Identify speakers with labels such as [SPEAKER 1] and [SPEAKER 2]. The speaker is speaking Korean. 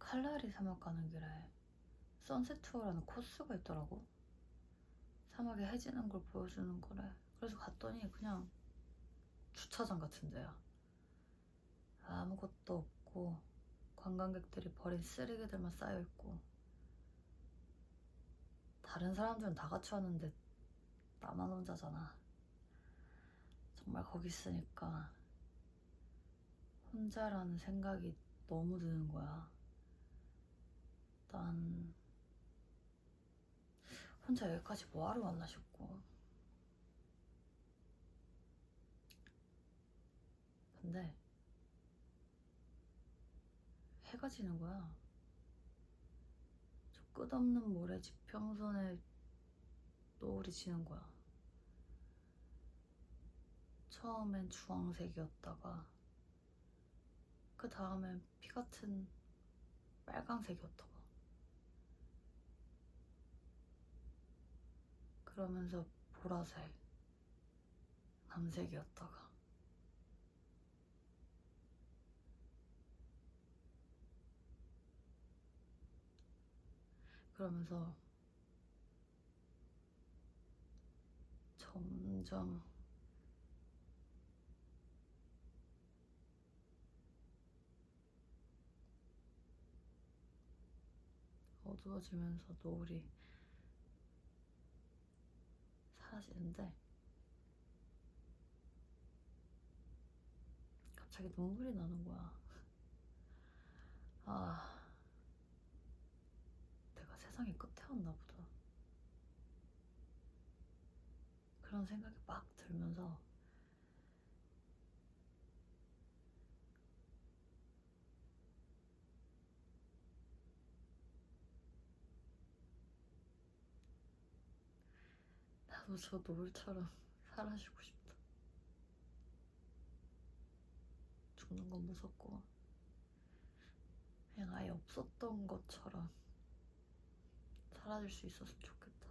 [SPEAKER 1] 칼라리 사막 가는 길에 선셋 투어라는 코스가 있더라고. 사막이 해지는 걸 보여주는 거래. 그래서 갔더니 그냥 주차장 같은 데야. 아무것도 없고 관광객들이 버린 쓰레기들만 쌓여 있고 다른 사람들은 다 같이 왔는데 나만 혼자잖아. 정말 거기 있으니까 혼자라는 생각이 너무 드는 거야. 혼자 여기까지 뭐하러 왔나 싶고. 근데 해가 지는 거야. 저 끝없는 모래 지평선에 노을이 지는 거야. 처음엔 주황색이었다가 그 다음엔 피 같은 빨강색이었다가 그러면서 보라색 남색이었다가. 그러면서 점점 어두워지면서 노을이 사라지는데 갑자기 눈물이 나는 거야. 아, 내가 세상의 끝에 왔나 보다. 그런 생각이 막 들면서 저 노을처럼 사라지고 싶다. 죽는 건 무섭고 그냥 아예 없었던 것처럼 사라질 수 있었으면 좋겠다.